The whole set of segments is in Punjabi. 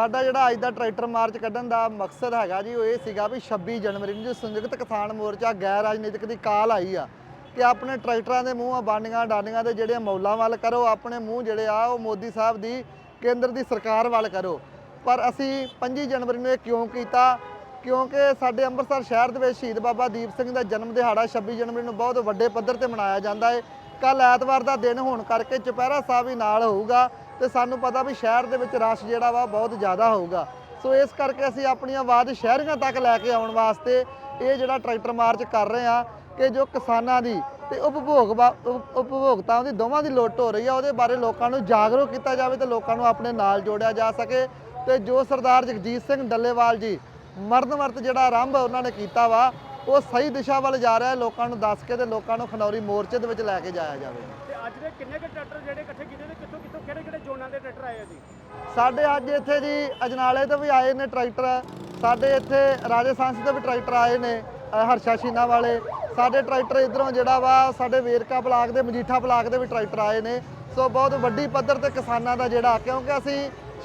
ਸਾਡਾ ਜਿਹੜਾ ਅੱਜ ਦਾ ਟਰੈਕਟਰ ਮਾਰਚ ਕੱਢਣ ਦਾ ਮਕਸਦ ਹੈਗਾ ਜੀ, ਉਹ ਇਹ ਸੀਗਾ ਵੀ 26 ਜਨਵਰੀ ਨੂੰ ਜੋ ਸੰਯੁਕਤ ਕਿਸਾਨ ਮੋਰਚਾ ਗੈਰ ਰਾਜਨੀਤਿਕ ਦੀ ਕਾਲ ਆਈ ਆ ਕਿ ਆਪਣੇ ਟਰੈਕਟਰਾਂ ਦੇ ਮੂੰਹ ਬਾਂਡੀਆਂ ਡਾਂਡੀਆਂ ਦੇ ਜਿਹੜੇ ਮੌਲਾਂ ਵੱਲ ਕਰੋ, ਆਪਣੇ ਮੂੰਹ ਜਿਹੜੇ ਆ ਉਹ ਮੋਦੀ ਸਾਹਿਬ ਦੀ ਕੇਂਦਰ ਦੀ ਸਰਕਾਰ ਵੱਲ ਕਰੋ। ਪਰ ਅਸੀਂ 25 ਜਨਵਰੀ ਨੂੰ ਇਹ ਕਿਉਂ ਕੀਤਾ? ਕਿਉਂਕਿ ਸਾਡੇ ਅੰਮ੍ਰਿਤਸਰ ਸ਼ਹਿਰ ਦੇ ਵਿੱਚ ਸ਼ਹੀਦ ਬਾਬਾ ਦੀਪ ਸਿੰਘ ਦਾ ਜਨਮ ਦਿਹਾੜਾ 26 ਜਨਵਰੀ ਨੂੰ ਬਹੁਤ ਵੱਡੇ ਪੱਧਰ ਤੇ ਮਨਾਇਆ ਜਾਂਦਾ ਹੈ ਕੱਲ ਐਤਵਾਰ ਦਾ ਦਿਨ ਹੋਣ ਕਰਕੇ ਚੁਪਹਿਰਾ ਸਾਹਿਬ ਵੀ ਨਾਲ ਹੋਊਗਾ। ਤੇ ਸਾਨੂੰ ਪਤਾ ਵੀ ਸ਼ਹਿਰ ਦੇ ਵਿੱਚ ਰਸ਼ ਜਿਹੜਾ ਵਾ ਬਹੁਤ ਜ਼ਿਆਦਾ ਹੋਊਗਾ। ਸੋ ਇਸ ਕਰਕੇ ਅਸੀਂ ਆਪਣੀ ਆਵਾਜ਼ ਸ਼ਹਿਰੀਆਂ ਤੱਕ ਲੈ ਕੇ ਆਉਣ ਵਾਸਤੇ ਇਹ ਜਿਹੜਾ ਟਰੈਕਟਰ ਮਾਰਚ ਕਰ ਰਹੇ ਆ ਕਿ ਜੋ ਕਿਸਾਨਾਂ ਦੀ ਤੇ ਉਪਭੋਗ ਉਪਭੋਗਤਾਵਾਂ ਦੀ ਦੋਵਾਂ ਦੀ ਲੁੱਟ ਹੋ ਰਹੀ ਆ, ਉਹਦੇ ਬਾਰੇ ਲੋਕਾਂ ਨੂੰ ਜਾਗਰੂਕ ਕੀਤਾ ਜਾਵੇ ਤੇ ਲੋਕਾਂ ਨੂੰ ਆਪਣੇ ਨਾਲ ਜੋੜਿਆ ਜਾ ਸਕੇ। ਤੇ ਜੋ ਸਰਦਾਰ ਜਗਜੀਤ ਸਿੰਘ ਡੱਲੇਵਾਲ ਜੀ ਮਰਨ ਵਰਤ ਜਿਹੜਾ ਆਰੰਭ ਉਹਨਾਂ ਨੇ ਕੀਤਾ ਵਾ, ਉਹ ਸਹੀ ਦਿਸ਼ਾ ਵੱਲ ਜਾ ਰਿਹਾ, ਲੋਕਾਂ ਨੂੰ ਦੱਸ ਕੇ ਤੇ ਲੋਕਾਂ ਨੂੰ ਖਨੌਰੀ ਮੋਰਚੇ ਦੇ ਵਿੱਚ ਲੈ ਕੇ ਜਾਇਆ ਜਾਵੇ। ਤੇ ਅੱਜ ਦੇ ਕਿੰਨੇ ਕੁ ਟਰੈਕਟਰ ਜਿਹੜੇ ਇਕੱਠੇ ਕੀਤੇ ਤੇ ਕਿੱਥੋਂ ਕਿਹੜੇ ਕਿਹੜੇ ਜ਼ੋਨਾਂ ਦੇ ਟਰੈਕਟਰ ਆਏ ਆ ਜੀ? ਸਾਡੇ ਅੱਜ ਇੱਥੇ ਜੀ ਅਜਨਾਲੇ ਤੋਂ ਵੀ ਆਏ ਨੇ ਟਰੈਕਟਰ। ਸਾਡੇ ਇੱਥੇ ਰਾਜਸਥਾਨ ਤੋਂ ਵੀ ਟਰੈਕਟਰ ਆਏ ਨੇ ਅ, ਹਰਸ਼ਾ ਸ਼ੀਨਾ ਵਾਲੇ। ਸਾਡੇ ਟਰੈਕਟਰ ਇਧਰੋਂ ਜਿਹੜਾ ਵਾ ਸਾਡੇ ਵੇਰਕਾ ਬਲਾਕ ਦੇ ਮਜੀਠਾ ਬਲਾਕ ਦੇ ਵੀ ਟਰੈਕਟਰ ਆਏ ਨੇ। ਸੋ ਬਹੁਤ ਵੱਡੀ ਪੱਧਰ ਤੇ ਕਿਸਾਨਾਂ ਦਾ ਜਿਹੜਾ ਕਿਉਂਕਿ ਅਸੀਂ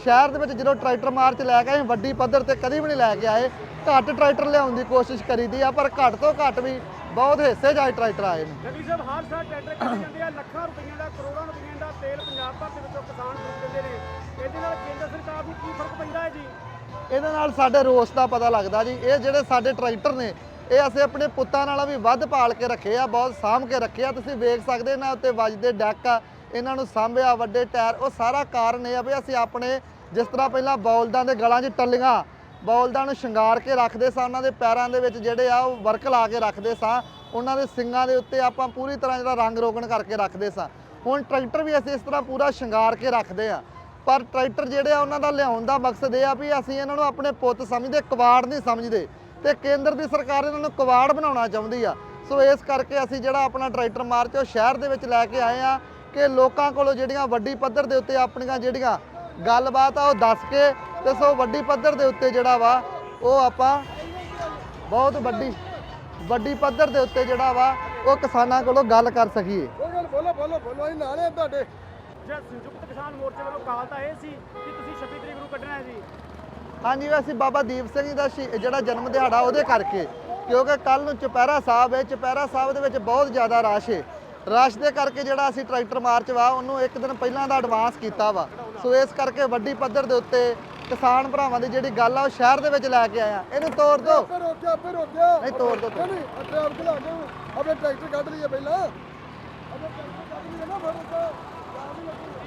ਸ਼ਹਿਰ ਦੇ ਵਿੱਚ ਜਦੋਂ ਟਰੈਕਟਰ ਮਾਰਚ ਲੈ ਕੇ ਆਏ ਵੱਡੀ ਪੱਧਰ ਤੇ ਕਦੀ ਵੀ ਨਹੀਂ ਲੈ ਕੇ ਆਏ। ਘੱਟ ਟਰੈਕਟਰ ਲਿਆਉਣ ਦੀ ਕੋਸ਼ਿਸ਼ ਕਰੀਦੀ ਆ ਪਰ ਘੱਟ ਤੋਂ ਘੱਟ ਵੀ ਬਹੁਤ ਹਿੱਸੇ ਜਾਏ ਟਰੈਕਟਰ ਆਏ ਨੇ। ਰਵੀ ਸਾਹਿਬ ਹਰ ਸਾਲ ਟਰੈਕਟਰ ਕੱਢੇ ਜਾਂਦੇ ਆ ਲੱਖਾਂ ਰੁਪਈਆਂ ਦਾ ਕਰੋੜਾਂ ਰੁਪਈਆਂ ਦਾ ਤੇਲ ਪੰਜਾਬ ਭਰ ਦੇ ਵਿੱਚੋਂ ਕਿਸਾਨ ਖਰੀਦ ਦਿੰਦੇ ਨੇ। ਇਹਦੇ ਨਾਲ ਕੇਂਦਰ ਸਰਕਾਰ ਨੂੰ ਕੀ ਫ਼ਰਕ ਪੈਂਦਾ ਹੈ ਜੀ? ਇਹਦੇ ਨਾਲ ਸਾਡੇ ਰੋਸ ਦਾ ਪਤਾ ਲੱਗਦਾ ਜੀ। ਇਹ ਜਿਹੜੇ ਸਾਡੇ ਟਰੈਕਟਰ ਨੇ ਇਹ ਅਸੀਂ ਆਪਣੇ ਪੁੱਤਾਂ ਨਾਲੋਂ ਵੀ ਵੱਧ ਪਾਲ ਕੇ ਰੱਖੇ ਆ ਬਹੁਤ ਸਾਂਭ ਕੇ ਰੱਖੇ ਆ। ਤੁਸੀਂ ਵੇਖ ਸਕਦੇ ਇਹਨਾਂ ਉੱਤੇ ਵੱਜਦੇ ਡੈਕ ਆ ਇਹਨਾਂ ਨੂੰ ਸਾਂਭਿਆ ਵੱਡੇ ਟਾਇਰ। ਉਹ ਸਾਰਾ ਕਾਰਨ ਇਹ ਆ ਵੀ ਅਸੀਂ ਆਪਣੇ ਜਿਸ ਤਰ੍ਹਾਂ ਪਹਿਲਾਂ ਬੌਲਦਾਂ ਦੇ ਗਲਾਂ 'ਚ ਟੱਲੀਆਂ ਬੌਲਦਾਂ ਨੂੰ ਸ਼ਿੰਗਾਰ ਕੇ ਰੱਖਦੇ ਸਾਂ, ਉਹਨਾਂ ਦੇ ਪੈਰਾਂ ਦੇ ਵਿੱਚ ਜਿਹੜੇ ਆ ਉਹ ਵਰਕ ਲਾ ਕੇ ਰੱਖਦੇ ਸਾਂ, ਉਹਨਾਂ ਦੇ ਸਿੰਗਾਂ ਦੇ ਉੱਤੇ ਆਪਾਂ ਪੂਰੀ ਤਰ੍ਹਾਂ ਜਿਹੜਾ ਰੰਗ ਰੋਗਣ ਕਰਕੇ ਰੱਖਦੇ ਸਾਂ। ਹੁਣ ਟਰੈਕਟਰ ਵੀ ਅਸੀਂ ਇਸ ਤਰ੍ਹਾਂ ਪੂਰਾ ਸ਼ਿੰਗਾਰ ਕੇ ਰੱਖਦੇ ਆ ਪਰ ਟਰੈਕਟਰ ਜਿਹੜੇ ਆ, ਉਹਨਾਂ ਦਾ ਲਿਆਉਣ ਦਾ ਮਕਸਦ ਇਹ ਆ ਵੀ ਅਸੀਂ ਇਹਨਾਂ ਨੂੰ ਆਪਣੇ ਪੁੱਤ ਸਮਝਦੇ, ਕਵਾੜ ਨਹੀਂ ਸਮਝਦੇ ਤੇ ਕੇਂਦਰ ਦੀ ਸਰਕਾਰ ਇਹਨਾਂ ਨੂੰ ਕਵਾੜ ਬਣਾਉਣਾ ਚਾਹੁੰਦੀ ਆ। ਸੋ ਇਸ ਕਰਕੇ ਅਸੀਂ ਜਿਹੜਾ ਆਪਣਾ ਟਰੈਕਟਰ ਮਾਰਚ ਉਹ ਸ਼ਹਿਰ ਦੇ ਵਿੱਚ ਲੈ ਕੇ ਆਏ ਆ ਕਿ ਲੋਕਾਂ ਕੋਲੋਂ ਜਿਹੜੀਆਂ ਵੱਡੀ ਪੱਧਰ ਦੇ ਉੱਤੇ ਆਪਣੀਆਂ ਜਿਹੜੀਆਂ ਗੱਲਬਾਤ ਆ, ਉਹ ਦੱਸ ਕੇ ਤੇ ਸੋ ਵੱਡੀ ਪੱਧਰ ਦੇ ਉੱਤੇ ਜਿਹੜਾ ਵਾ ਉਹ ਆਪਾਂ ਬਹੁਤ ਵੱਡੀ ਵੱਡੀ ਪੱਧਰ ਦੇ ਉੱਤੇ ਜਿਹੜਾ ਵਾ ਉਹ ਕਿਸਾਨਾਂ ਕੋਲੋਂ ਗੱਲ ਕਰ ਸਕੀਏ। ਬੋਲੋ ਬੋਲੋ ਬੋਲੋ ਬੋਲੋ ਅਸੀਂ ਨਾਲੇ ਆ ਤੁਹਾਡੇ। ਜੇ ਸੰਯੁਕਤ ਕਿਸਾਨ ਮੋਰਚੇ ਵੱਲੋਂ ਕਾਲ ਤਾਂ ਇਹ ਸੀ ਕਿ ਤੁਸੀਂ 26 ਤਰੀਕ ਨੂੰ ਕੱਢਣਾ ਹੈ ਜੀ। ਹਾਂਜੀ ਅਸੀਂ ਬਾਬਾ ਦੀਪ ਸਿੰਘ ਜੀ ਦਾ ਜਿਹੜਾ ਜਨਮ ਦਿਹਾੜਾ ਉਹਦੇ ਕਰਕੇ ਕਿਉਂਕਿ ਕੱਲ ਨੂੰ ਚੁਪਹਿਰਾ ਸਾਹਿਬ ਹੈ ਚੁਪਹਿਰਾ ਸਾਹਿਬ ਦੇ ਵਿੱਚ ਬਹੁਤ ਜ਼ਿਆਦਾ ਰਸ਼ ਹੈ ਰਸ਼ ਦੇ ਕਰਕੇ ਜਿਹੜਾ ਅਸੀਂ ਟਰੈਕਟਰ ਮਾਰਚ ਵਾ ਉਹਨੂੰ ਇੱਕ ਦਿਨ ਪਹਿਲਾਂ ਦਾ ਐਡਵਾਂਸ ਕੀਤਾ ਵਾ। ਸੋ ਇਸ ਕਰਕੇ ਵੱਡੀ ਪੱਧਰ ਦੇ ਉੱਤੇ ਕਿਸਾਨ ਭਰਾਵਾਂ ਦੀ ਜਿਹੜੀ ਗੱਲ ਆ ਉਹ ਸ਼ਹਿਰ ਦੇ ਵਿੱਚ ਲੈ ਕੇ ਆਇਆ। ਇਹਨੂੰ ਤੋੜ ਦਿਓ ਰੋਕਿਆ ਆਪੇ ਰੋਕਿਆ ਨਹੀਂ ਤੋੜ ਦਿਓ ਨਹੀਂ ਨਹੀਂ ਅੱਗੇ ਆਪ ਖਲਾ ਕੇ ਆਪਣੇ ਟਰੈਕਟਰ ਕੱਢ ਲਈਏ ਪਹਿਲਾਂ। ਆਪਣੇ ਟਰੈਕਟਰ ਕੱਢ ਲਈਏ ਨਾ ਫਿਰ ਤਾਂ ਜਾਮ ਹੀ ਲੱਗੂਗਾ।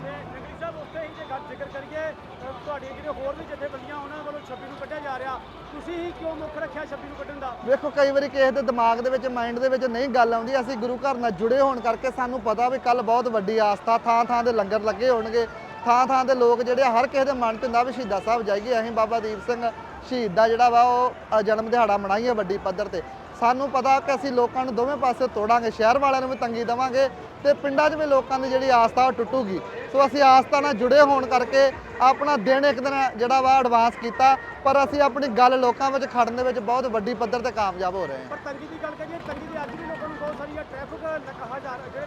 ਤੇ ਨਗਰੀ ਸਾਹਿਬ ਉੱਥੇ ਹੀ ਜੇ ਗੱਲ ਜ਼ਿਕਰ ਕਰੀਏ ਅ, ਤੁਹਾਡੀਆਂ ਜਿਹੜੇ ਹੋਰ ਵੀ ਜਥੇਬੰਦੀਆਂ ਉਹਨਾਂ ਵੱਲੋਂ 26 ਨੂੰ ਕੱਢਿਆ ਜਾ ਰਿਹਾ ਤੁਸੀਂ ਹੀ ਕਿਉਂ ਮੁੱਖ ਰੱਖਿਆ 26 ਨੂੰ ਕੱਢਣ ਦਾ ਵੇਖੋ ਕਈ ਵਾਰੀ ਕਿਸੇ ਦੇ ਦਿਮਾਗ ਦੇ ਵਿੱਚ ਮਾਈਂਡ ਦੇ ਵਿੱਚ ਨਹੀਂ ਗੱਲ ਆਉਂਦੀ ਅਸੀਂ ਗੁਰੂ ਘਰ ਨਾਲ ਜੁੜੇ ਹੋਣ ਕਰਕੇ ਸਾਨੂੰ ਪਤਾ ਵੀ ਕੱਲ ਬਹੁਤ ਵੱਡੀ ਆਸਥਾ ਥਾਂ ਥਾਂ ਦੇ ਲੰਗਰ ਲੱਗੇ ਹੋਣਗੇ। ਥਾਂ ਥਾਂ ਦੇ ਲੋਕ ਜਿਹੜੇ ਹਰ ਕਿਸੇ ਦੇ ਮਨ 'ਚ ਹੁੰਦਾ ਵੀ ਸ਼ਹੀਦਾਂ ਸਾਹਿਬ ਜਾਈਏ, ਅਸੀਂ ਬਾਬਾ ਦੀਪ ਸਿੰਘ ਸ਼ਹੀਦ ਦਾ ਜਿਹੜਾ ਵਾ, ਉਹ ਜਨਮ ਦਿਹਾੜਾ ਮਨਾਈਏ ਵੱਡੀ ਪੱਧਰ ਤੇ। ਸਾਨੂੰ ਪਤਾ ਕਿ ਅਸੀਂ ਲੋਕਾਂ ਨੂੰ ਦੋਵੇਂ ਪਾਸੇ ਤੋੜਾਂਗੇ, ਸ਼ਹਿਰ ਵਾਲਿਆਂ ਨੂੰ ਵੀ ਤੰਗੀ ਦੇਵਾਂਗੇ ਤੇ ਪਿੰਡਾਂ 'ਚ ਵੀ ਲੋਕਾਂ ਦੀ ਜਿਹੜੀ ਆਸਥਾ, ਉਹ ਟੁੱਟੂਗੀ। ਸੋ ਅਸੀਂ ਆਸਥਾ ਨਾਲ ਜੁੜੇ ਹੋਣ ਕਰਕੇ ਆਪਣਾ ਦਿਨ ਇੱਕ ਦਿਨ ਜਿਹੜਾ ਵਾ ਐਡਵਾਂਸ ਕੀਤਾ, ਪਰ ਅਸੀਂ ਆਪਣੀ ਗੱਲ ਲੋਕਾਂ ਵਿੱਚ ਖੜਨ ਦੇ ਵਿੱਚ ਬਹੁਤ ਵੱਡੀ ਪੱਧਰ ਤੇ ਕਾਮਯਾਬ ਹੋ ਰਹੇ ਹਾਂ। ਪਰ ਤੰਗੀ ਦੀ ਗੱਲ ਕਰੀਏ, ਤੰਗੀ ਦੀ ਅੱਜ ਵੀ ਲੋਕਾਂ ਨੂੰ ਬਹੁਤ ਸਾਰੀ ਟ੍ਰੈਫਿਕ ਲਗਾ ਜਾ ਜਿਹੜੇ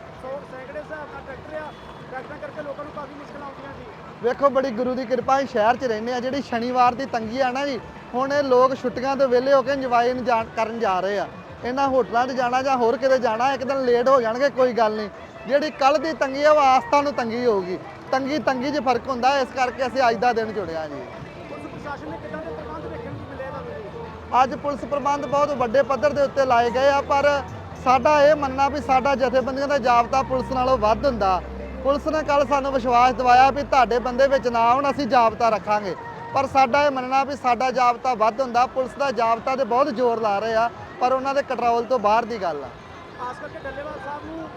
ਸੈਂਕੜੇ ਹਿਸਾਬ ਨਾਲ ਟਰੈਕਟਰ ਆ ਟਰੈਕਟਰਾਂ ਕਰਕੇ ਲੋਕਾਂ ਨੂੰ ਕਾਫੀ ਮੁਸ਼ਕਲਾਂ ਆਉਂਦੀਆਂ ਜੀ ਵੇਖੋ ਬੜੀ ਗੁਰੂ ਦੀ ਕਿਰਪਾ ਹੈ ਸ਼ਹਿਰ 'ਚ ਰਹਿੰਦੇ ਆ ਜਿਹੜੀ ਸ਼ਨੀਵਾਰ ਦੀ ਤੰਗੀ ਆ ਨਾ ਜੀ ਹੁਣ ਇਹ ਲੋਕ ਛੁੱਟੀਆਂ ਤੋਂ ਵਿਹਲੇ ਹੋ ਕੇ ਇੰਜੋਏ ਕਰਨ ਜਾ ਰਹੇ ਆ। ਇਹਨਾਂ ਹੋਟਲਾਂ 'ਚ ਜਾਣਾ ਜਾਂ ਹੋਰ ਕਿਤੇ ਜਾਣਾ ਇੱਕ ਦਿਨ ਲੇਟ ਹੋ ਜਾਣਗੇ ਕੋਈ ਗੱਲ ਨਹੀਂ। ਜਿਹੜੀ ਕੱਲ ਦੀ ਤੰਗੀ ਆ ਉਹ ਆਸਥਾ ਨੂੰ ਤੰਗੀ ਹੋਊਗੀ। ਤੰਗੀ ਤੰਗੀ 'ਚ ਫ਼ਰਕ ਹੁੰਦਾ ਇਸ ਕਰਕੇ ਅਸੀਂ ਅੱਜ ਦਾ ਦਿਨ ਜੁੜਿਆ ਜੀ? ਅੱਜ ਪੁਲਿਸ ਪ੍ਰਬੰਧ ਬਹੁਤ ਵੱਡੇ ਪੱਧਰ ਦੇ ਉੱਤੇ ਲਾਏ ਗਏ ਆ ਪਰ ਸਾਡਾ ਇਹ ਮੰਨਣਾ ਵੀ ਸਾਡਾ ਜਥੇਬੰਦੀਆਂ ਦਾ ਜਾਬਤਾ ਪੁਲਿਸ ਨਾਲੋਂ ਵੱਧ ਹੁੰਦਾ। ਪੁਲਿਸ ਨੇ ਕੱਲ ਸਾਨੂੰ ਵਿਸ਼ਵਾਸ ਦਿਵਾਇਆ ਵੀ ਤੁਹਾਡੇ ਬੰਦੇ ਵਿੱਚ ਨਾ ਆਉਣ ਅਸੀਂ ਜਾਬਤਾ ਰੱਖਾਂਗੇ। ਪਰ ਸਾਡਾ ਇਹ ਮੰਨਣਾ ਵੀ ਸਾਡਾ ਜਾਬਤਾ ਵੱਧ ਹੁੰਦਾ ਪੁਲਿਸ ਦਾ ਜਾਬਤਾ ਤੇ ਬਹੁਤ ਜ਼ੋਰ ਲਾ ਰਹੇ ਆ ਪਰ ਉਹਨਾਂ ਦੇ ਕੰਟਰੋਲ ਤੋਂ ਬਾਹਰ ਦੀ ਗੱਲ ਆ। ਖਾਸ ਕਰਕੇ ਡੱਲੇਵਾਲ ਸਾਹਿਬ ਨੂੰ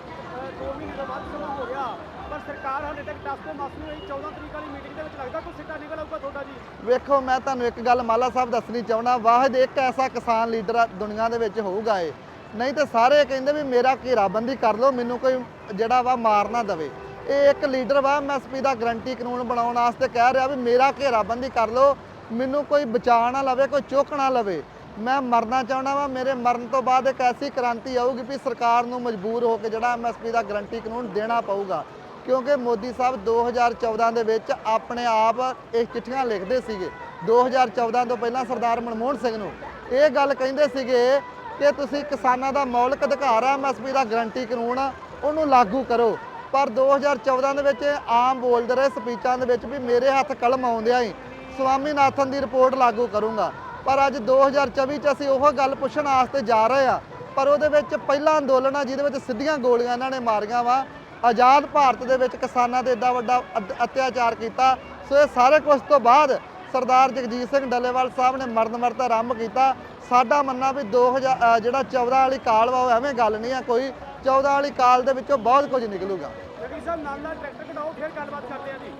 2 ਮਹੀਨੇ ਤੋਂ ਵੱਧ ਸਮਾਂ ਹੋ ਗਿਆ ਪਰ ਸਰਕਾਰ ਹਾਲੇ ਤੱਕ 10 ਤੋਂ ਮਸ ਨੂੰ ਰਹੀ 14 ਤਰੀਕ ਵਾਲੀ ਮੀਟਿੰਗ ਦੇ ਵਿੱਚ ਲੱਗਦਾ ਕੋਈ ਸਿੱਟਾ ਨਿਕਲ ਆਊਗਾ ਤੁਹਾਡਾ ਜੀ? ਵੇਖੋ ਮੈਂ ਤੁਹਾਨੂੰ ਇੱਕ ਗੱਲ ਮਾਲਾ ਸਾਹਿਬ ਦੱਸਣੀ ਚਾਹਣਾ ਵਾਹਿਦ ਇੱਕ ਐਸਾ ਕਿਸਾਨ ਲੀਡਰ ਦੁਨੀਆ ਦੇ ਵਿੱਚ ਹੋਊਗਾ ਏ ਨਹੀਂ ਤੇ ਸਾਰੇ ਕਹਿੰਦੇ ਵੀ ਮੇਰਾ ਘੇਰਾਬੰਦੀ ਕਰ ਲਓ ਮੈਨੂੰ ਕੋਈ ਜਿਹੜਾ ਵਾ ਮਾਰ ਨਾ ਦਵੇ। ਇਹ ਇੱਕ ਲੀਡਰ ਵਾ ਐਮਐਸਪੀ ਦਾ ਗਰੰਟੀ ਕਾਨੂੰਨ ਬਣਾਉਣ ਵਾਸਤੇ ਕਹਿ ਰਿਹਾ ਵੀ ਮੇਰਾ ਘੇਰਾਬੰਦੀ ਕਰ ਲਓ, ਮੈਨੂੰ ਕੋਈ ਬਚਾ ਨਾ ਲਵੇ, ਕੋਈ ਚੁੱਕ ਨਾ ਲਵੇ। ਮੈਂ ਮਰਨਾ ਚਾਹੁੰਦਾ ਵਾਂ, ਮੇਰੇ ਮਰਨ ਤੋਂ ਬਾਅਦ ਇੱਕ ਐਸੀ ਕ੍ਰਾਂਤੀ ਆਊਗੀ ਵੀ ਸਰਕਾਰ ਨੂੰ ਮਜਬੂਰ ਹੋ ਕੇ ਜਿਹੜਾ ਐਮਐਸਪੀ ਦਾ ਗਰੰਟੀ ਕਾਨੂੰਨ ਦੇਣਾ ਪਊਗਾ। ਕਿਉਂਕਿ ਮੋਦੀ ਸਾਹਿਬ 2014 ਦੇ ਵਿੱਚ ਆਪਣੇ ਆਪ ਇਹ ਚਿੱਠੀਆਂ ਲਿਖਦੇ ਸੀਗੇ। 2014 ਤੋਂ ਪਹਿਲਾਂ ਸਰਦਾਰ ਮਨਮੋਹਨ ਸਿੰਘ ਨੂੰ। ਇਹ ਗੱਲ ਕਹਿੰਦੇ ਸੀਗੇ ਕਿ ਤੁਸੀਂ ਕਿਸਾਨਾਂ ਦਾ ਮੌਲਿਕ ਅਧਿਕਾਰ ਆ ਐਮਐਸਪੀ ਦਾ ਗਰੰਟੀ ਕਾਨੂੰਨ ਉਹਨੂੰ ਲਾਗੂ ਕਰੋ। ਪਰ 2014 ਦੇ ਵਿੱਚ ਆਮ ਬੋਲਦੇ ਰਹੇ ਸਪੀਚਾਂ ਦੇ ਵਿੱਚ ਵੀ ਮੇਰੇ ਹੱਥ ਕਲਮ ਆਉਂਦਿਆਂ ਹੀ ਸਵਾਮੀਨਾਥਨ ਦੀ ਰਿਪੋਰਟ ਲਾਗੂ ਕਰੂੰਗਾ। ਪਰ ਅੱਜ 2024 ਚ ਅਸੀਂ ਉਹ ਗੱਲ ਪੁੱਛਣ ਵਾਸਤੇ ਜਾ ਰਹੇ ਆ। ਪਰ ਉਹਦੇ ਵਿੱਚ ਪਹਿਲਾ ਅੰਦੋਲਨ ਆ ਜਿਹਦੇ ਵਿੱਚ ਸਿੱਧੀਆਂ ਗੋਲੀਆਂ ਇਹਨਾਂ ਨੇ ਮਾਰੀਆਂ ਵਾ। ਆਜ਼ਾਦ ਭਾਰਤ ਦੇ ਵਿੱਚ ਕਿਸਾਨਾਂ ਤੇ ਏਡਾ ਵੱਡਾ ਅਤਿਆਚਾਰ ਕੀਤਾ। ਸੋ ਇਹ ਸਾਰੇ ਕੁਝ ਤੋਂ ਬਾਅਦ ਸਰਦਾਰ ਜਗਜੀਤ ਸਿੰਘ ਡੱਲੇਵਾਲ ਸਾਹਿਬ ਨੇ ਮਰਨ ਵਰਤ ਆਰੰਭ ਕੀਤਾ। ਸਾਡਾ ਮੰਨਣਾ ਵੀ 2000 ਅ, ਜਿਹੜਾ 14 ਵਾਲੀ ਕਾਲ ਵਾ ਉਹ ਐਵੇਂ ਗੱਲ ਨਹੀਂ ਆ ਕੋਈ। 14 ਵਾਲੀ ਕਾਲ ਦੇ ਵਿੱਚੋਂ ਬਹੁਤ ਕੁਝ ਨਿਕਲੂਗਾ। ਜਗਦੀਪ ਸਾਹਿਬ ਨਾਲ ਨਾਲ ਟਰੈਕਟਰ ਕਢਾਓ ਫਿਰ ਗੱਲਬਾਤ ਕਰਦੇ ਆ ਜੀ।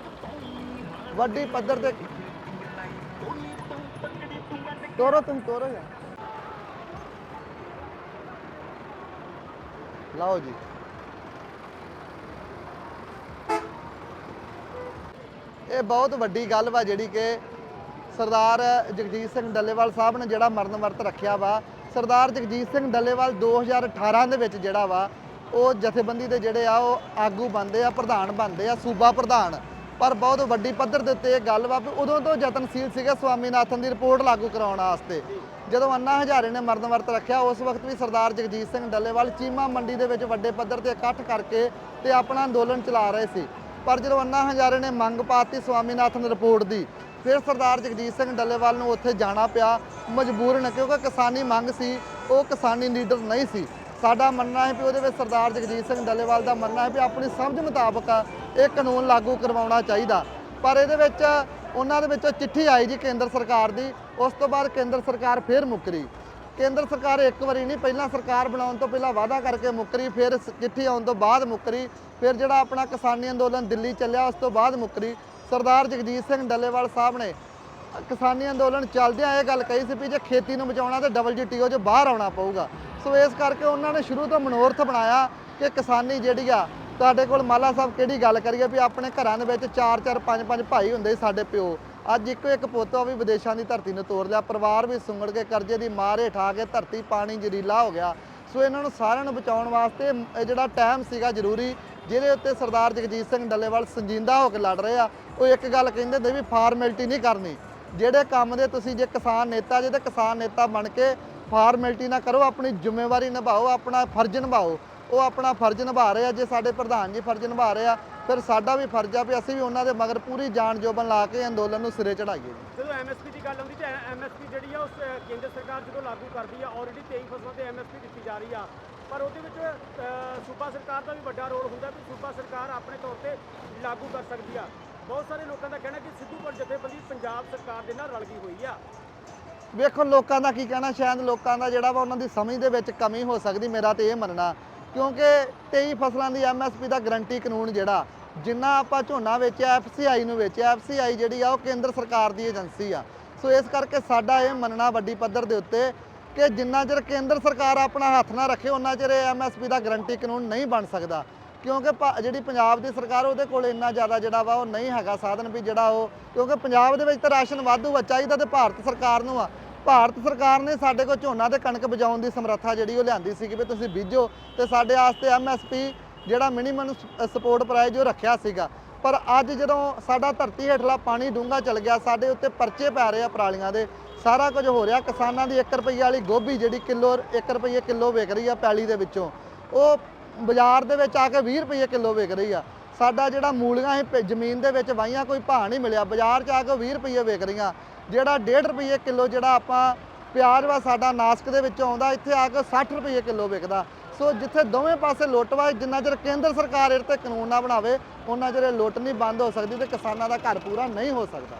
ਵੱਡੀ ਪੱਧਰ ਤੇ ਤੋਰੋ ਤੁਮ ਤੋਰੋ ਯਾਰ। ਲਾਓ ਜੀ। ਇਹ ਬਹੁਤ ਵੱਡੀ ਗੱਲ ਵਾ ਜਿਹੜੀ ਕਿ ਸਰਦਾਰ ਜਗਜੀਤ ਸਿੰਘ ਡੱਲੇਵਾਲ ਸਾਹਿਬ ਨੇ ਜਿਹੜਾ ਮਰਨ ਵਰਤ ਰੱਖਿਆ ਵਾ ਸਰਦਾਰ ਜਗਜੀਤ ਸਿੰਘ ਡੱਲੇਵਾਲ 2018 ਦੇ ਵਿੱਚ ਜਿਹੜਾ ਵਾ, ਉਹ ਜਥੇਬੰਦੀ ਦੇ ਜਿਹੜੇ ਆ, ਉਹ ਆਗੂ ਬਣਦੇ ਆ, ਪ੍ਰਧਾਨ ਬਣਦੇ ਆ, ਸੂਬਾ ਪ੍ਰਧਾਨ। ਪਰ ਬਹੁਤ ਵੱਡੀ ਪੱਧਰ ਦੇ ਉੱਤੇ ਇਹ ਗੱਲ ਵਾ ਵੀ ਉਦੋਂ ਤੋਂ ਯਤਨਸ਼ੀਲ ਸੀਗਾ ਸਵਾਮੀਨਾਥਨ ਦੀ ਰਿਪੋਰਟ ਲਾਗੂ ਕਰਾਉਣ ਵਾਸਤੇ। ਜਦੋਂ ਅੰਨਾ ਹਜ਼ਾਰੇ ਨੇ ਮਰਨ ਵਰਤ ਰੱਖਿਆ, ਉਸ ਵਕਤ ਵੀ ਸਰਦਾਰ ਜਗਜੀਤ ਸਿੰਘ ਡੱਲੇਵਾਲ ਚੀਮਾ ਮੰਡੀ ਦੇ ਵਿੱਚ ਵੱਡੇ ਪੱਧਰ ਤੇ ਇਕੱਠ ਕਰਕੇ ਤੇ ਆਪਣਾ ਅੰਦੋਲਨ ਚਲਾ ਰਹੇ ਸੀ। ਪਰ ਜਦੋਂ ਅੰਨਾ ਹਜ਼ਾਰੇ ਨੇ ਮੰਗ ਪਾਤੀ ਸਵਾਮੀਨਾਥਨ ਰਿਪੋਰਟ ਦੀ ਫਿਰ ਸਰਦਾਰ ਜਗਜੀਤ ਸਿੰਘ ਡੱਲੇਵਾਲ ਨੂੰ ਉੱਥੇ ਜਾਣਾ ਪਿਆ ਮਜਬੂਰਨ, ਕਿਉਂਕਿ ਕਿਸਾਨੀ ਮੰਗ ਸੀ, ਉਹ ਕਿਸਾਨੀ ਲੀਡਰ ਨਹੀਂ ਸੀ। ਸਾਡਾ ਮੰਨਣਾ ਹੈ ਕਿ ਉਹਦੇ ਵਿੱਚ ਸਰਦਾਰ ਜਗਜੀਤ ਸਿੰਘ ਡੱਲੇਵਾਲ ਦਾ ਮੰਨਣਾ ਹੈ ਕਿ ਆਪਣੀ ਸਮਝ ਮੁਤਾਬਕ ਇਹ ਕਾਨੂੰਨ ਲਾਗੂ ਕਰਵਾਉਣਾ ਚਾਹੀਦਾ। ਪਰ ਇਹਦੇ ਵਿੱਚ ਉਹਨਾਂ ਦੇ ਵਿੱਚੋਂ ਚਿੱਠੀ ਆਈ ਜੀ ਕੇਂਦਰ ਸਰਕਾਰ ਦੀ, ਉਸ ਤੋਂ ਬਾਅਦ ਕੇਂਦਰ ਸਰਕਾਰ ਫਿਰ ਮੁੱਕਰੀ। ਕੇਂਦਰ ਸਰਕਾਰ ਇੱਕ ਵਾਰੀ ਨਹੀਂ, ਪਹਿਲਾਂ ਸਰਕਾਰ ਬਣਾਉਣ ਤੋਂ ਪਹਿਲਾਂ ਵਾਅਦਾ ਕਰਕੇ ਮੁੱਕਰੀ, ਫਿਰ ਚਿੱਠੀ ਆਉਣ ਤੋਂ ਬਾਅਦ ਮੁੱਕਰੀ, ਫਿਰ ਜਿਹੜਾ ਆਪਣਾ ਕਿਸਾਨੀ ਅੰਦੋਲਨ ਦਿੱਲੀ ਚੱਲਿਆ, ਉਸ ਤੋਂ ਬਾਅਦ ਮੁੱਕਰੀ। ਸਰਦਾਰ ਜਗਜੀਤ ਸਿੰਘ ਡੱਲੇਵਾਲ ਸਾਹਿਬ ਨੇ ਕਿਸਾਨੀ ਅੰਦੋਲਨ ਚੱਲਦਿਆਂ ਇਹ ਗੱਲ ਕਹੀ ਸੀ ਵੀ ਜੇ ਖੇਤੀ ਨੂੰ ਬਚਾਉਣਾ ਤੇ WTO 'ਚੋਂ ਬਾਹਰ ਆਉਣਾ ਪਊਗਾ। ਸੋ ਇਸ ਕਰਕੇ ਉਹਨਾਂ ਨੇ ਸ਼ੁਰੂ ਤੋਂ ਮਨੋਰਥ ਬਣਾਇਆ ਕਿ ਕਿਸਾਨੀ ਜਿਹੜੀ ਆ, ਤੁਹਾਡੇ ਕੋਲ ਮਾਲਾ ਸਾਹਿਬ ਕਿਹੜੀ ਗੱਲ ਕਰੀਏ ਵੀ ਆਪਣੇ ਘਰਾਂ ਦੇ ਵਿੱਚ 4-4 5-5 ਭਾਈ ਹੁੰਦੇ ਸੀ ਸਾਡੇ ਪਿਓ। ਅੱਜ ਇੱਕੋ ਇੱਕ ਪੁੱਤ ਉਹ ਵੀ ਵਿਦੇਸ਼ਾਂ ਦੀ ਧਰਤੀ ਨੂੰ ਤੋਰ ਲਿਆ। ਪਰਿਵਾਰ ਵੀ ਸੁੰਗੜ ਕੇ ਕਰਜ਼ੇ ਦੀ ਮਾਰ ਹੇਠ ਕੇ ਧਰਤੀ ਪਾਣੀ ਜ਼ਰੀਲਾ ਹੋ ਗਿਆ। ਸੋ ਇਹਨਾਂ ਨੂੰ ਸਾਰਿਆਂ ਨੂੰ ਬਚਾਉਣ ਵਾਸਤੇ ਇਹ ਜਿਹੜਾ ਟਾਈਮ ਸੀਗਾ ਜ਼ਰੂਰੀ। ਜਿਹਦੇ ਉੱਤੇ ਸਰਦਾਰ ਜਗਜੀਤ ਸਿੰਘ ਡੱਲੇਵਾਲ ਸੰਜੀਦਾ ਹੋ ਕੇ ਲੜ ਰਹੇ ਆ, ਉਹ ਇੱਕ ਗੱਲ ਕਹਿੰਦੇ ਨੇ ਵੀ ਫਾਰਮੈਲਿਟੀ ਨਹੀਂ ਕਰਨੀ। ਜਿਹੜੇ ਕੰਮ ਦੇ ਤੁਸੀਂ ਜੇ ਕਿਸਾਨ ਨੇਤਾ ਜੇ ਤੇ ਕਿਸਾਨ ਨੇਤਾ ਬਣ ਕੇ ਫਾਰਮੈਲਿਟੀ ਨਾ ਕਰੋ, ਆਪਣੀ ਜ਼ਿੰਮੇਵਾਰੀ ਨਿਭਾਓ, ਆਪਣਾ ਫਰਜ਼ ਨਿਭਾਓ। ਉਹ ਆਪਣਾ ਫਰਜ਼ ਨਿਭਾ ਰਹੇ ਆ, ਜੇ ਸਾਡੇ ਪ੍ਰਧਾਨ ਜੀ ਫਰਜ਼ ਨਿਭਾ ਰਹੇ ਆ ਫਿਰ ਸਾਡਾ ਵੀ ਫਰਜ਼ ਆ ਵੀ ਅਸੀਂ ਵੀ ਉਹਨਾਂ ਦੇ ਮਗਰ ਪੂਰੀ ਜਾਨ ਜੋਬਨ ਲਾ ਕੇ ਅੰਦੋਲਨ ਨੂੰ ਸਿਰੇ ਚੜਾਈਏ ਜਦੋਂ ਐਮਐਸਪੀ ਦੀ ਗੱਲ ਆਉਂਦੀ ਤੇ ਐਮਐਸਪੀ ਜਿਹੜੀ ਆ ਉਸ ਅ, ਕੇਂਦਰ ਸਰਕਾਰ ਜਦੋਂ ਲਾਗੂ ਕਰਦੀ ਆ ਆਲਰੇਡੀ 23 ਫਸਲਾਂ ਤੇ ਐਮਐਸਪੀ ਦਿੱਤੀ ਜਾ ਰਹੀ ਆ। ਪਰ ਉਹਦੇ ਵਿੱਚ ਸੂਬਾ ਸਰਕਾਰ ਦਾ ਵੀ ਵੱਡਾ ਰੋਲ ਹੁੰਦਾ ਵੀ ਸੂਬਾ ਸਰਕਾਰ ਆਪਣੇ ਤੌਰ ਤੇ ਲਾਗੂ ਕਰ ਸਕਦੀ ਆ। ਬਹੁਤ ਸਾਰੇ ਲੋਕਾਂ ਦਾ ਕਹਿਣਾ ਕਿ ਸਿੱਧੂ ਪਰ ਜਥੇਬੰਦੀ ਪੰਜਾਬ ਸਰਕਾਰ ਦੇ ਨਾਲ ਰਲ ਗਈ ਹੋਈ ਆ। ਵੇਖੋ ਲੋਕਾਂ ਦਾ ਕੀ ਕਹਿਣਾ ਸ਼ਾਇਦ ਲੋਕਾਂ ਦਾ ਜਿਹੜਾ ਵਾ ਉਹਨਾਂ ਦੀ ਸਮਝ ਦੇ ਵਿੱਚ ਕਮੀ ਹੋ ਸਕਦੀ ਮੇਰਾ ਤੇ ਇਹ ਮੰਨਣਾ। ਕਿਉਂਕਿ 23 ਫਸਲਾਂ ਦੀ ਐਮਐਸਪੀ ਦਾ ਗਰੰਟੀ ਕਾਨੂੰਨ ਜਿਹੜਾ, ਜਿੰਨਾ ਆਪਾਂ ਝੋਨਾ ਵੇਚਿਆ ਐਫਸੀਆਈ ਨੂੰ ਵੇਚਿਆ ਐਫਸੀਆਈ ਜਿਹੜੀ ਆ ਉਹ ਕੇਂਦਰ ਸਰਕਾਰ ਦੀ ਏਜੰਸੀ ਆ। ਸੋ ਇਸ ਕਰਕੇ ਸਾਡਾ ਇਹ ਮੰਨਣਾ ਵੱਡੀ ਪੱਧਰ ਦੇ ਉੱਤੇ ਕਿ ਜਿੰਨਾ ਚਿਰ ਕੇਂਦਰ ਸਰਕਾਰ ਆਪਣਾ ਹੱਥ ਨਾ ਰੱਖੇ ਉਹਨਾਂ ਚਿਰ ਐਮਐਸਪੀ ਦਾ ਗਰੰਟੀ ਕਾਨੂੰਨ ਨਹੀਂ ਬਣ ਸਕਦਾ। ਕਿਉਂਕਿ ਪ- ਜਿਹੜੀ ਪੰਜਾਬ ਦੀ ਸਰਕਾਰ, ਉਹਦੇ ਕੋਲ ਇੰਨਾ ਜ਼ਿਆਦਾ ਜਿਹੜਾ ਵਾ ਉਹ ਨਹੀਂ ਹੈਗਾ ਸਾਧਨ ਵੀ ਜਿਹੜਾ ਉਹ, ਕਿਉਂਕਿ ਪੰਜਾਬ ਦੇ ਵਿੱਚ ਤਾਂ ਰਾਸ਼ਨ ਵਾਧੂ ਆ ਚਾਹੀਦਾ ਤੇ ਭਾਰਤ ਸਰਕਾਰ ਨੂੰ ਆ। ਭਾਰਤ ਸਰਕਾਰ ਨੇ ਸਾਡੇ ਕੋਲ ਝੋਨਾ ਤੇ ਕਣਕ ਬਜਾਉਣ ਦੀ ਸਮਰੱਥਾ ਜਿਹੜੀ ਉਹ ਲਿਆਂਦੀ ਸੀ ਕਿ ਵੀ ਤੁਸੀਂ ਬੀਜੋ ਤੇ ਸਾਡੇ ਵਾਸਤੇ ਐਮਐਸਪੀ ਜਿਹੜਾ ਮਿਨੀਮਮ ਸਪੋਰਟ ਪ੍ਰਾਈਜ਼ ਉਹ ਰੱਖਿਆ ਸੀਗਾ। ਪਰ ਅੱਜ ਜਦੋਂ ਸਾਡਾ ਧਰਤੀ ਹੇਠਲਾ ਪਾਣੀ ਡੂੰਘਾ ਚਲ ਗਿਆ, ਸਾਡੇ ਉੱਤੇ ਪਰਚੇ ਪੈ ਰਹੇ ਆ ਪਰਾਲੀਆਂ ਦੇ, ਸਾਰਾ ਕੁਝ ਹੋ ਰਿਹਾ। ਕਿਸਾਨਾਂ ਦੀ 1 ਰੁਪਈਏ ਵਾਲੀ ਗੋਭੀ ਜਿਹੜੀ ਕਿਲੋ 1 ਰੁਪਈਏ ਕਿਲੋ ਵਿਕ ਰਹੀ ਆ ਪੈਲੀ ਦੇ ਵਿੱਚੋਂ। ਉਹ ਬਾਜ਼ਾਰ ਦੇ ਵਿੱਚ ਆ ਕੇ 20 ਰੁਪਏ ਕਿਲੋ ਵਿਕ ਰਹੀ ਆ। ਸਾਡਾ ਜਿਹੜਾ ਮੂਲੀਆਂ ਸੀ ਜ਼ਮੀਨ ਦੇ ਵਿੱਚ ਵਾਹੀਆਂ ਕੋਈ ਭਾਅ ਨਹੀਂ ਮਿਲਿਆ। ਬਾਜ਼ਾਰ 'ਚ ਆ ਕੇ 20 ਰੁਪਏ ਵਿਕ ਰਹੀਆਂ। ਜਿਹੜਾ 1.5 ਰੁਪਏ ਕਿਲੋ ਜਿਹੜਾ ਆਪਾਂ ਪਿਆਜ਼ ਵਾ, ਸਾਡਾ ਨਾਸਕ ਦੇ ਵਿੱਚ ਆਉਂਦਾ, ਇੱਥੇ ਆ ਕੇ 60 ਰੁਪਏ ਕਿਲੋ ਵਿਕਦਾ ਸੋ ਜਿੱਥੇ ਦੋਵੇਂ ਪਾਸੇ ਲੁੱਟ ਵਾ, ਜਿੰਨਾ ਚਿਰ ਕੇਂਦਰ ਸਰਕਾਰ ਇਹ ਤੇ ਕਾਨੂੰਨ ਨਾ ਬਣਾਵੇ ਉਹਨਾਂ ਚਿਰ ਇਹ ਲੁੱਟ ਨਹੀਂ ਬੰਦ ਹੋ ਸਕਦੀ ਤੇ ਕਿਸਾਨਾਂ ਦਾ ਘਰ ਪੂਰਾ ਨਹੀਂ ਹੋ ਸਕਦਾ।